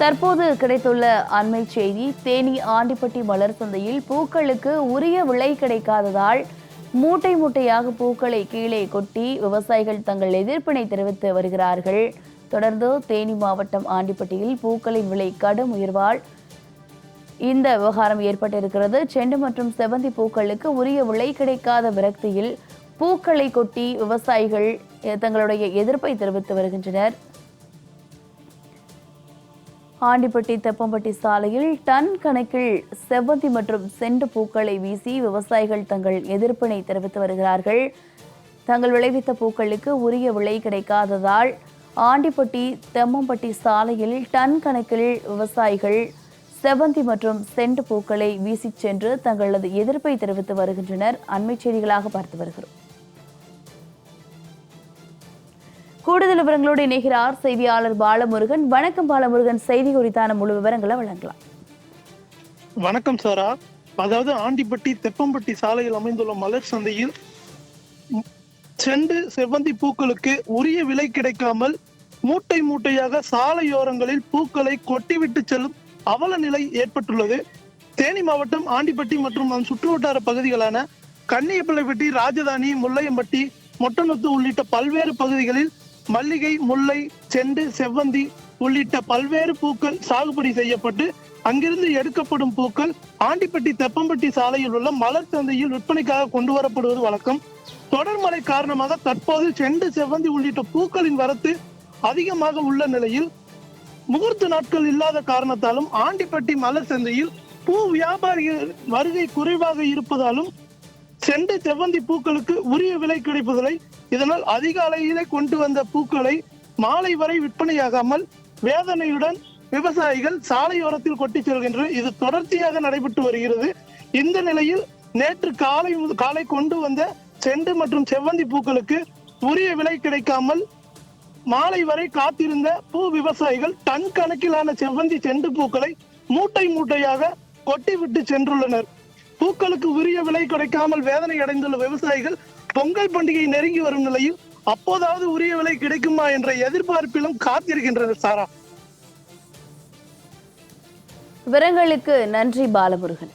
தற்போது கிடைத்துள்ள அண்மை செய்தி தேனி ஆண்டிப்பட்டி மலர் சந்தையில் பூக்களுக்கு உரிய விலை கிடைக்காததால் மூட்டை மூட்டையாக பூக்களை கீழே கொட்டி விவசாயிகள் தங்கள் எதிர்ப்பினை தெரிவித்து வருகிறார்கள். தொடர்ந்து தேனி மாவட்டம் ஆண்டிப்பட்டியில் பூக்களின் விலை கடும் உயர்வால் இந்த விவகாரம் ஏற்பட்டிருக்கிறது. செண்டு மற்றும் செவந்தி பூக்களுக்கு உரிய விலை கிடைக்காத விரக்தியில் பூக்களை கொட்டி விவசாயிகள் தங்களுடைய எதிர்ப்பை தெரிவித்து வருகின்றனர். ஆண்டிப்பட்டி தெப்பம்பட்டி சாலையில் டன் கணக்கில் செவ்வந்தி மற்றும் செண்டு பூக்களை வீசி விவசாயிகள் தங்கள் எதிர்ப்பினை தெரிவித்து வருகிறார்கள். தங்கள் விளைவித்த பூக்களுக்கு உரிய விலை கிடைக்காததால் ஆண்டிப்பட்டி தெம்மம்பட்டி சாலையில் டன் கணக்கில் விவசாயிகள் செவ்வந்தி மற்றும் செண்டு பூக்களை வீசிச் சென்று தங்களது எதிர்ப்பை தெரிவித்து வருகின்றனர். அண்மை செய்திகளாக பார்த்து வருகிறோம். கூடுதல் விவரங்களோடு இணைகிறார் செய்தியாளர் பாலமுருகன். வணக்கம் பாலமுருகன். செய்தி குறித்தான முழு விவரங்களை வழங்கலாம். வணக்கம் சாரா. அதாவது ஆண்டிப்பட்டி தெப்பம்பட்டி சாலையில் அமைந்துள்ள மலர் சந்தையில் செண்டு செவ்வந்தி பூக்களுக்கு உரிய விலை கிடைக்காமல் மூட்டை மூட்டையாக சாலையோரங்களில் பூக்களை கொட்டிவிட்டு செல்லும் அவல நிலை ஏற்பட்டுள்ளது. தேனி மாவட்டம் ஆண்டிப்பட்டி மற்றும் அதன் சுற்றுவட்டார பகுதிகளான கன்னியப்பிள்ளைப்பட்டி ராஜதானி முல்லையம்பட்டி மொட்டநொத்து உள்ளிட்ட பல்வேறு பகுதிகளில் மல்லிகை முல்லை செண்டு செவ்வந்தி உள்ளிட்ட பல்வேறு பூக்கள் சாகுபடி செய்யப்பட்டு அங்கிருந்து எடுக்கப்படும் பூக்கள் ஆண்டிப்பட்டி தெப்பம்பட்டி சாலையில் உள்ள மலர் சந்தையில் விற்பனைக்காக கொண்டு வரப்படுவது வழக்கம். தொடர்மழை காரணமாக தற்போது செண்டு செவ்வந்தி உள்ளிட்ட பூக்களின் வரத்து அதிகமாக உள்ள நிலையில் முகூர்த்த நாட்கள் இல்லாத காரணத்தாலும் ஆண்டிப்பட்டி மலர் சந்தையில் பூ வியாபாரிகள் வருகை குறைவாக இருப்பதாலும் செண்டு செவ்வந்தி பூக்களுக்கு உரிய விலை கிடைப்பதில்லை. இதனால் அதிகாலையிலே கொண்டு வந்த பூக்களை மாலை வரை விற்பனையாகாமல் வேதனையுடன் விவசாயிகள் சாலையோரத்தில் கொட்டி செல்கின்றனர். இது தொடர்ச்சியாக நடைபெற்று வருகிறது. இந்த நிலையில் நேற்று காலை காலை கொண்டு வந்த செண்டு மற்றும் செவ்வந்தி பூக்களுக்கு உரிய விலை கிடைக்காமல் மாலை வரை காத்திருந்த பூ விவசாயிகள் டன் கணக்கிலான செவ்வந்தி செண்டு பூக்களை மூட்டை மூட்டையாக கொட்டிவிட்டு சென்றுள்ளனர். பூக்களுக்கு உரிய விலை கிடைக்காமல் வேதனை அடைந்துள்ள விவசாயிகள் பொங்கல் பண்டிகை நெருங்கி வரும் நிலையில் அப்போதாவது உரிய விலை கிடைக்குமா என்ற எதிர்பார்ப்பிலும் காத்திருக்கின்றனர் சாரா. விவரங்களுக்கு நன்றி பாலமுருகன்.